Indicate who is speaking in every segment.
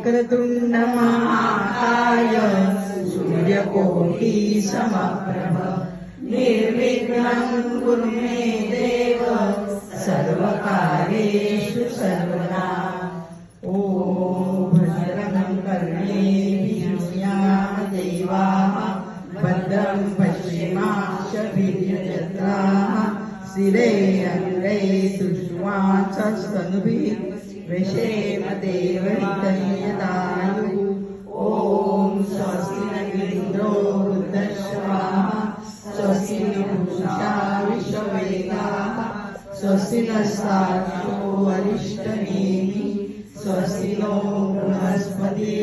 Speaker 1: वक्रतुण्ड महाकाय सूर्यकोटि समप्रभ निर्विघ्नं कुरु मे देव सर्वकार्येषु सर्वदा। ॐ भद्रं कर्णेभिः देवाः भद्रं पश्चिमाशभिर्यजत्राः शिरे अङ्गै दुष्वाचस्तनुभिः देव स्वस्ति न इन्द्रो दर्शनाः स्वस्ति शाविश्वः स्वस्ति न साक्षो वरिष्ठनेमि स्वस्ति नो बृहस्पति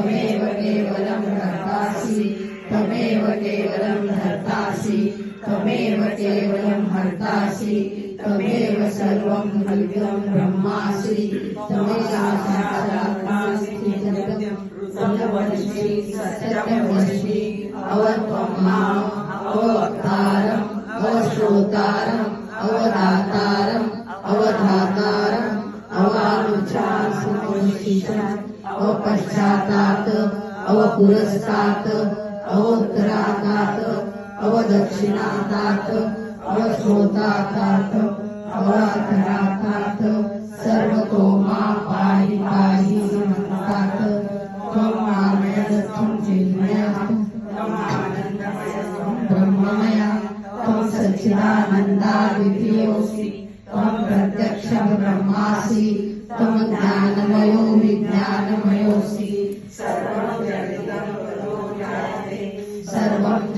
Speaker 1: त्वमेव
Speaker 2: केवलं हर्तासि त्वमेव केवलं हर्तासि त्वमेव केवलं हर्तासि त्वमेव सर्वं खल्विदं ब्रह्मासि त्वमेव सत्यवदसि सत्यवदसि अवत्वं माम् अवपुरस्तात् अवोत्तरातात् अवदक्षिणातात् अवश्रोतातात् अवाधरातात् सर्वतो मा पाहि पाहि ब्रह्ममय सच्चिदानन्दादित्योऽसि ब्रह्मासि ज्ञानमयो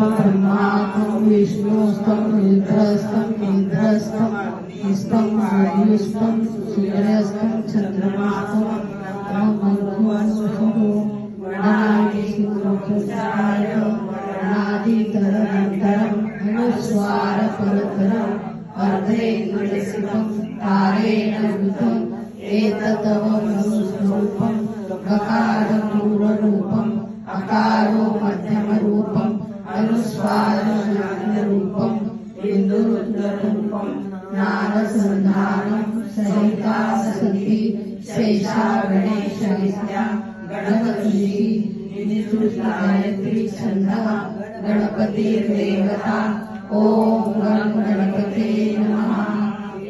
Speaker 2: ब्रह्मात्म विष्णुस्तम रुद्रस्तम इंद्रस्तम स्तम सूर्यस्तम सूर्यस्तम चंद्रमास्तम परतरम् अर्धे गणसितम् तारेण भूतम् अकारो मध्यम् शेषा गणेशविद्या गणपतिः गायत्री छन्दः, गणपतिर्देवता, ॐ गं गणपते नमः।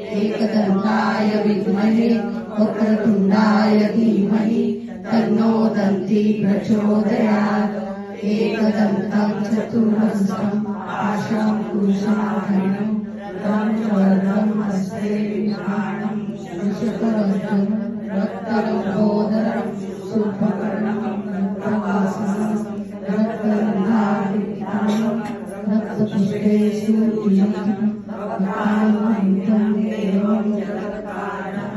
Speaker 2: एकदन्ताय विद्महे, वक्रतुण्डाय धीमहि, तन्नो एकदन्तं चतुर्हस्तं आशं पुरुषाधरणं तं हस्ते विभ्राणं शशकवचनं रक्तरम्भोदरं शुभकर्णं रक्तवासनं रक्तरन्धादितानं रक्तपुष्पेषु लीनं रक्तान्वितं देवं जगत्कारणं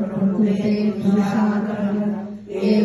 Speaker 2: प्रकृते पुरुषाकरम् एवं ध्यायति योगिन्द्रयोगी योगिनामरा